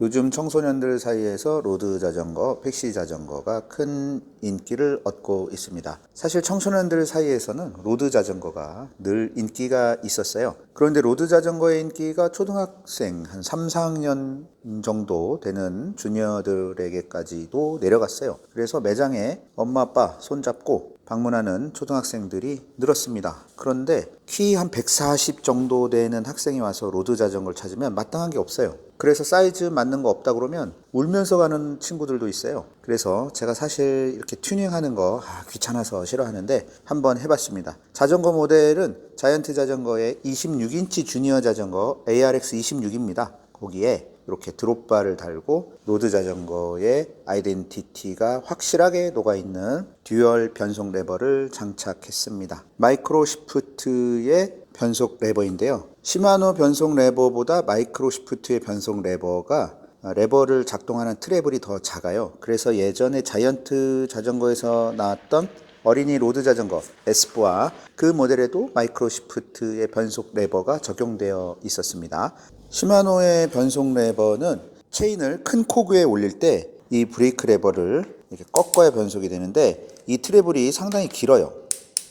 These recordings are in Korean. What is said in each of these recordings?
요즘 청소년들 사이에서 로드 자전거, 팩시 자전거가 큰 인기를 얻고 있습니다. 사실 청소년들 사이에서는 로드 자전거가 늘 인기가 있었어요. 그런데 로드 자전거의 인기가 초등학생 한 3, 4학년 정도 되는 주니어들에게까지도 내려갔어요. 그래서 매장에 엄마 아빠 손잡고 방문하는 초등학생들이 늘었습니다. 그런데 키 한 140 정도 되는 학생이 와서 로드 자전거를 찾으면 마땅한 게 없어요. 그래서 사이즈 맞는 거 없다 그러면 울면서 가는 친구들도 있어요. 그래서 제가 사실 이렇게 튜닝하는 거 아, 귀찮아서 싫어하는데 한번 해봤습니다. 자전거 모델은 자이언트 자전거의 26인치 주니어 자전거 ARX 26입니다. 거기에 이렇게 드롭바를 달고 로드 자전거의 아이덴티티가 확실하게 녹아있는 듀얼 변속 레버를 장착했습니다. 마이크로 시프트의 변속 레버인데요. 시마노 변속 레버보다 마이크로 시프트의 변속 레버가 레버를 작동하는 트래블이 더 작아요. 그래서 예전에 자이언트 자전거에서 나왔던 어린이 로드 자전거 에스쁘와 그 모델에도 마이크로 시프트의 변속 레버가 적용되어 있었습니다. 시마노의 변속 레버는 체인을 큰 코그에 올릴 때 이 브레이크 레버를 이렇게 꺾어야 변속이 되는데 이 트래블이 상당히 길어요.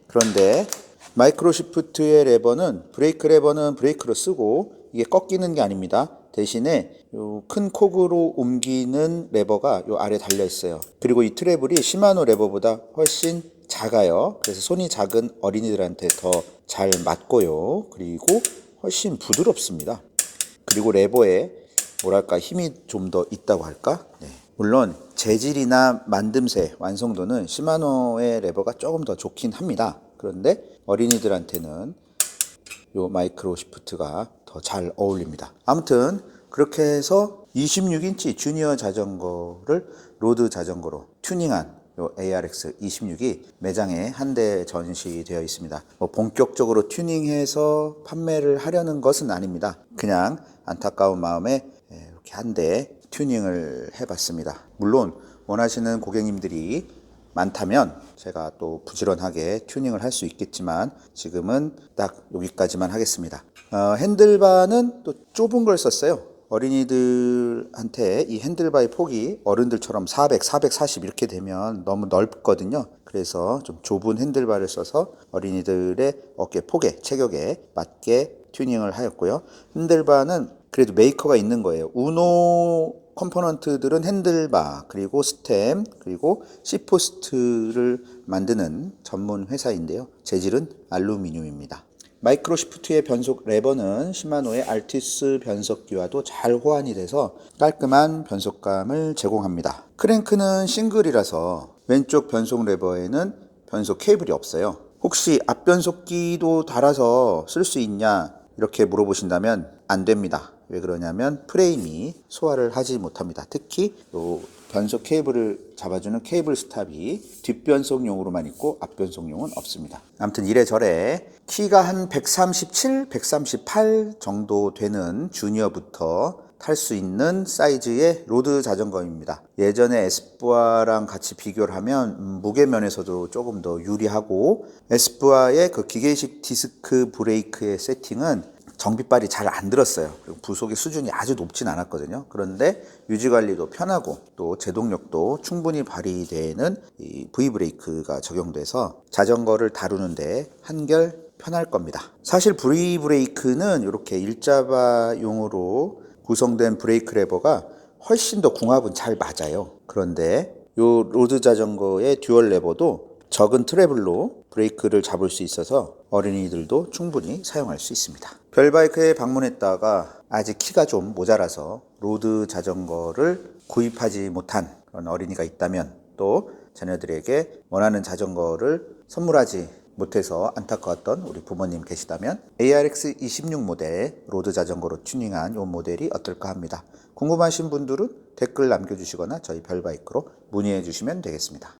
그런데 마이크로 시프트의 레버는 브레이크 레버는 브레이크로 쓰고 이게 꺾이는 게 아닙니다. 대신에 요큰 코그로 옮기는 레버가 요 아래 달려 있어요. 그리고 이 트래블이 시마노 레버보다 훨씬 작아요. 그래서 손이 작은 어린이들한테 더 잘 맞고요. 그리고 훨씬 부드럽습니다. 그리고 레버에 뭐랄까 힘이 좀 더 있다고 할까? 네. 물론 재질이나 만듦새, 완성도는 시마노의 레버가 조금 더 좋긴 합니다. 그런데 어린이들한테는 요 마이크로 시프트가 더 잘 어울립니다. 아무튼 그렇게 해서 26인치 주니어 자전거를 로드 자전거로 튜닝한 요 ARX 26이 매장에 한 대 전시되어 있습니다. 뭐 본격적으로 튜닝해서 판매를 하려는 것은 아닙니다. 그냥 안타까운 마음에 예, 이렇게 한 대 튜닝을 해봤습니다. 물론 원하시는 고객님들이 많다면 제가 또 부지런하게 튜닝을 할 수 있겠지만 지금은 딱 여기까지만 하겠습니다. 어, 핸들바는 또 좁은 걸 썼어요. 어린이들한테 이 핸들바의 폭이 어른들처럼 400, 440 이렇게 되면 너무 넓거든요. 그래서 좀 좁은 핸들바를 써서 어린이들의 어깨 폭에, 체격에 맞게 튜닝을 하였고요. 핸들바는 그래도 메이커가 있는 거예요. 우노 컴포넌트들은 핸들바, 그리고 스템, 그리고 시포스트를 만드는 전문 회사인데요. 재질은 알루미늄입니다. 마이크로 시프트의 변속 레버는 시마노의 알티스 변속기와도 잘 호환이 돼서 깔끔한 변속감을 제공합니다. 크랭크는 싱글이라서 왼쪽 변속 레버에는 변속 케이블이 없어요. 혹시 앞변속기도 달아서 쓸 수 있냐 이렇게 물어보신다면 안 됩니다. 왜 그러냐면 프레임이 소화를 하지 못합니다. 특히 요 변속 케이블을 잡아주는 케이블 스탑이 뒷변속용으로만 있고 앞변속용은 없습니다. 아무튼 이래저래 키가 한 137, 138 정도 되는 주니어부터 탈 수 있는 사이즈의 로드 자전거입니다. 예전에 에스쁘아랑 같이 비교를 하면 음, 무게 면에서도 조금 더 유리하고 에스쁘아의 그 기계식 디스크 브레이크의 세팅은 정비발이 잘 안 들었어요. 그리고 부속의 수준이 아주 높진 않았거든요. 그런데 유지 관리도 편하고 또 제동력도 충분히 발휘되는 이 V 브레이크가 적용돼서 자전거를 다루는데 한결 편할 겁니다. 사실 V 브레이크는 이렇게 일자바용으로 구성된 브레이크 레버가 훨씬 더 궁합은 잘 맞아요. 그런데 요 로드 자전거의 듀얼 레버도 적은 트래블로 브레이크를 잡을 수 있어서 어린이들도 충분히 사용할 수 있습니다. 별바이크에 방문했다가 아직 키가 좀 모자라서 로드 자전거를 구입하지 못한 그런 어린이가 있다면 또 자녀들에게 원하는 자전거를 선물하지 못해서 안타까웠던 우리 부모님 계시다면 ARX 26 모델 로드 자전거로 튜닝한 이 모델이 어떨까 합니다. 궁금하신 분들은 댓글 남겨주시거나 저희 별바이크로 문의해 주시면 되겠습니다.